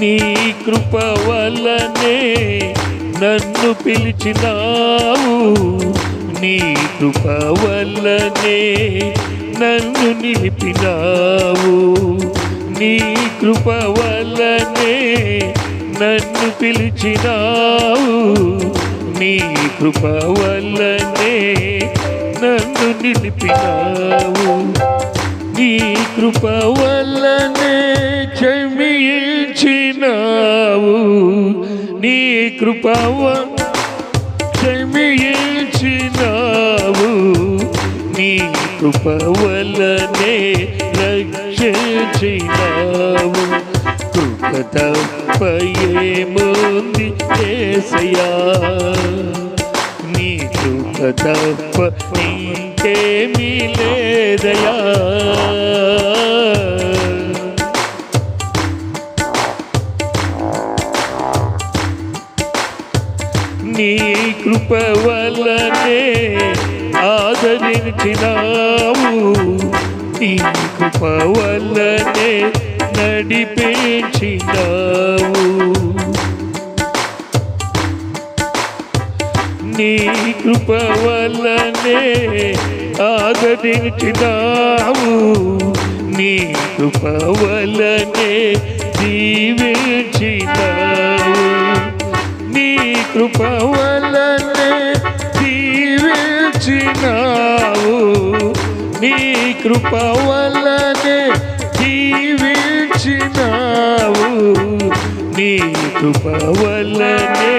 నీ కృప వల్లనే నన్ను పిలిచినావు. నీ కృప వల్లనే నన్ను నిలిపినావు. నీ కృప వల్లనే నన్ను పిలిచినావు. నీ కృప వల్లనే నన్ను నిలిపినావు. నీ కృప వల్లనే క్షమించినావు. నీ కృప క్షమించినావు. నీ కృప వల్లనే రక్షించినావు. కృప తప్ప ఏముంది ఏసయ్యా? నీ కృప తప్ప ఇంకేమీ లేదయా నీ కృప వల్లనే ఆదరించినావు. నీ కృప వల్లనే నడిపించినావు. నీ కృప వల్లనే ఆదరించినావు. నీ కృప వల్లనే దీవించినావు. నీ కృప వల్లనే దీవించినావు. నీ కృప వల్లనే దీవించినావు. నీ కృప వల్లనే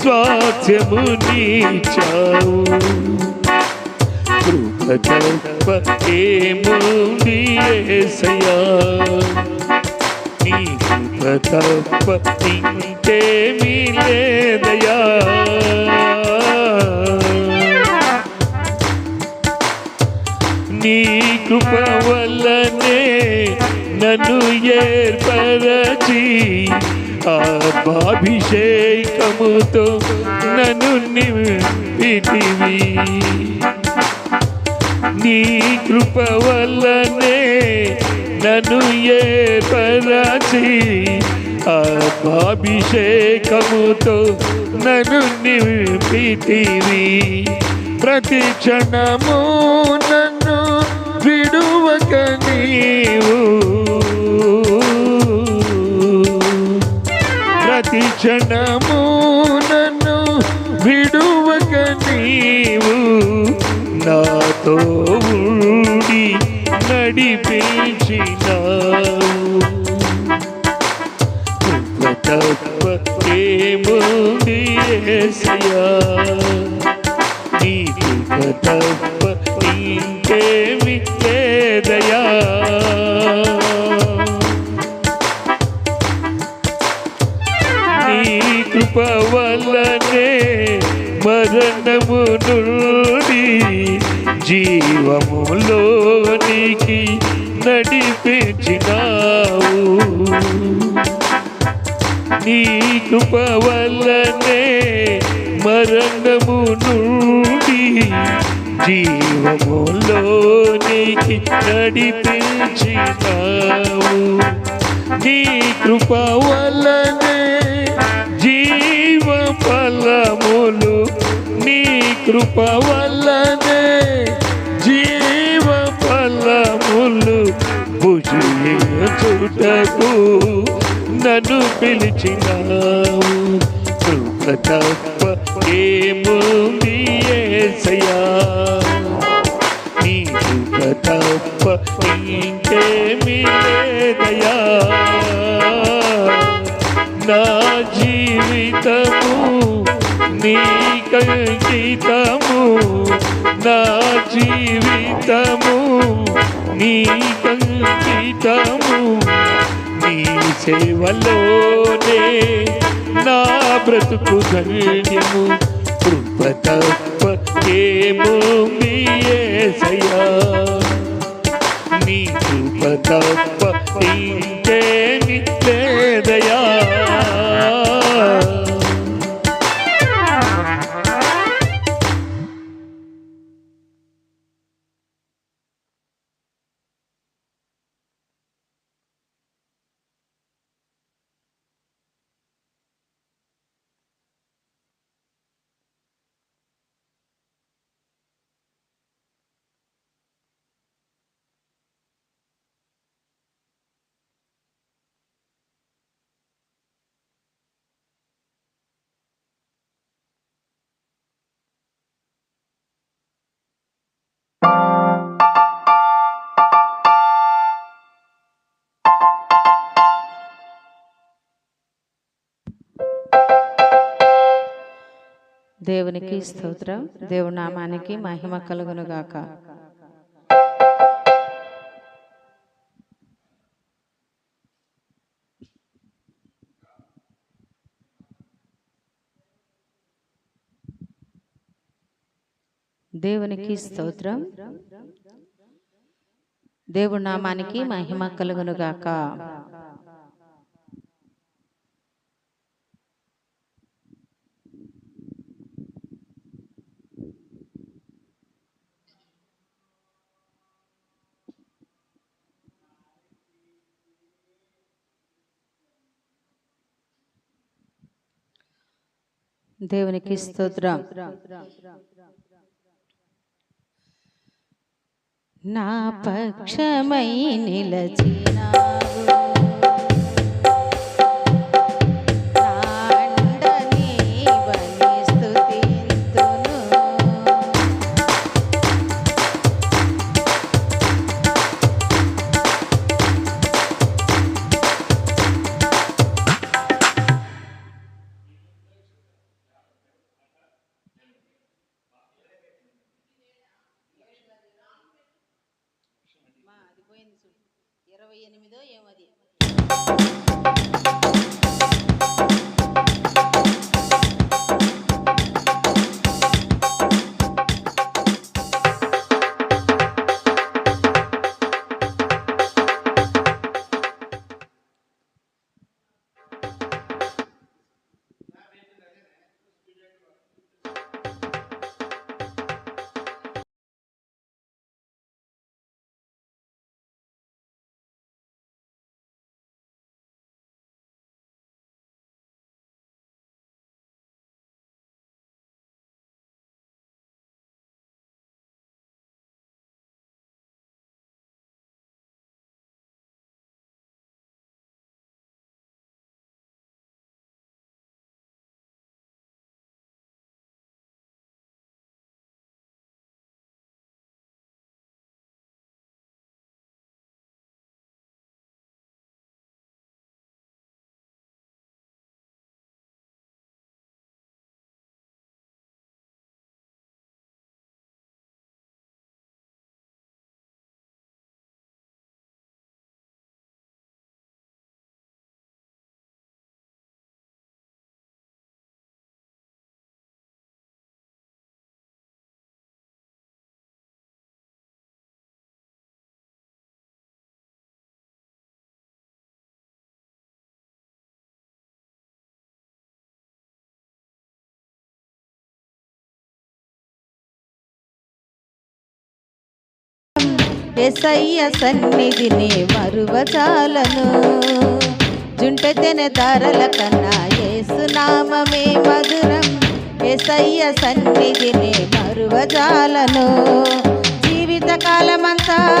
స్వాస్థ్యము నీచావు. కృప తప్ప ఏముంది యేసయ్యా నీ కృప తప్ప ఇంకేమీ లేదయా ఆత్మాభిషేకముతో నన్ను నింపితివి. నీ కృప వల్లనే నన్ను ఏర్పరచి ఆత్మాభిషేకముతో నన్ను నింపితివి. ప్రతి క్షణము నన్ను విడువక నీవు క్షణము నన్ను విడువక నీవు నాతో ఉండి నడిపించినావు. కృప ఏముంది నీ కృప ఇంకేమి నీ కృప వల్లనే మరణము నుండి జీవములోనికి నడిపించినావు నీ కృప వల్లనే జీవ ఫలములు నీ కృప వల్లనే జీవ ఫలములు భుజించుటకు నన్ను పిలిచినావు. కృప తప్ప ఏముంది ఏసయా నీ కృప తప్ప ఇంకేమీ లేదయా నా జీవితము నీ కంకితము. నా జీవితము నీ కంకితము. నీ సేవలోనే నా బ్రతుకు ధన్యము. కృప తప్ప ఏముంది యేసయ్యా నీ కృప తప్ప ఇంకేమి లేదయా దేవునికి స్తోత్రం. దేవుడి నామానికి మహిమ కలుగును గాక దేవునికి స్తోత్రం. దేవుడి నామానికి మహిమ కలుగును దేవునికి స్తోత్రం. నా పక్షమై నిలచినావు. ఎసయ్య సన్నిధిని మరువచాలను. జుంటెతెన ధరల కన్నా ఏసునామమే మధురం. ఎసయ్య సన్నిధిని మరువచాలను. జీవితకాలమంతా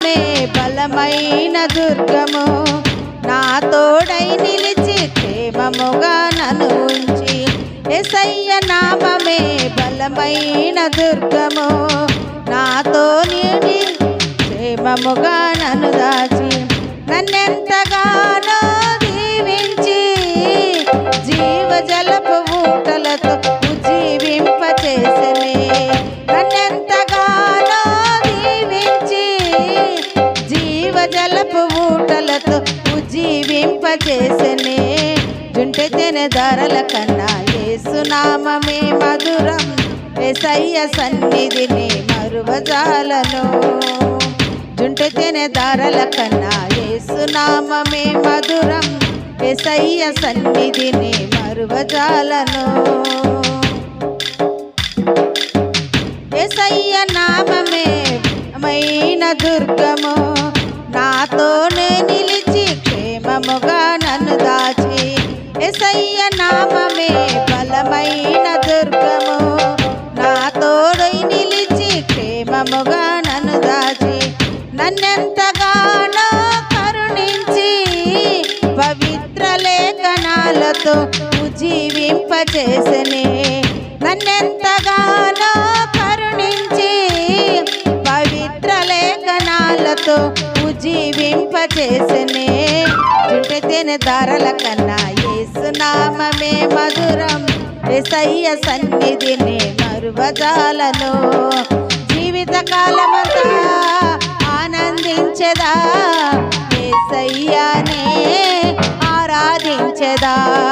మే బలమైన దుర్గము. నా తోడై నిలిచి క్షేమముగా నను ఉంచి ఎసయ్య నామమే బలమైన దుర్గము. నాతో నీడి క్షేమముగా నన్ను దాచి నన్నెంతగానో దీవించి జీవజలపు ఊటలతో జీవింపచేసమే నన్నెంత జీవజలపు ఊటలతో ఉజ్జీవింపచేసనే జుంటె తెనె ధరల కన్నా ఏసునామమే మధురం. ఎసయ్య సన్నిధిని మరువజాలను. జుంటె తెనె ధరల కన్నా ఏసునామమే మధురం. ఎసయ్య సన్నిధిని మరువజాలను. ఎసయ్య నామమే మైన దుర్గము. నాతో భద్రముగా నన్ను దాచి ఎసయ్య నామమే బలమైన దుర్గము. నా తోడై నిలిచి క్షేమముగా నన్ను దాచి నన్నెంతగానో కరుణించి పవిత్ర లేఖనాలతో జీవింపచేసనే నన్నెంతగానో కరుణించి పవిత్ర లేఖనాలతో జీవింపచేసనే. జుంటె తిన ధరల కన్నా ఏసునామే మధురం. ఎసయ్య సన్నిధిని మరువజాలను. జీవితకాలమంతా ఆనందించదా. ఏసయ్యానే ఆరాధించదా.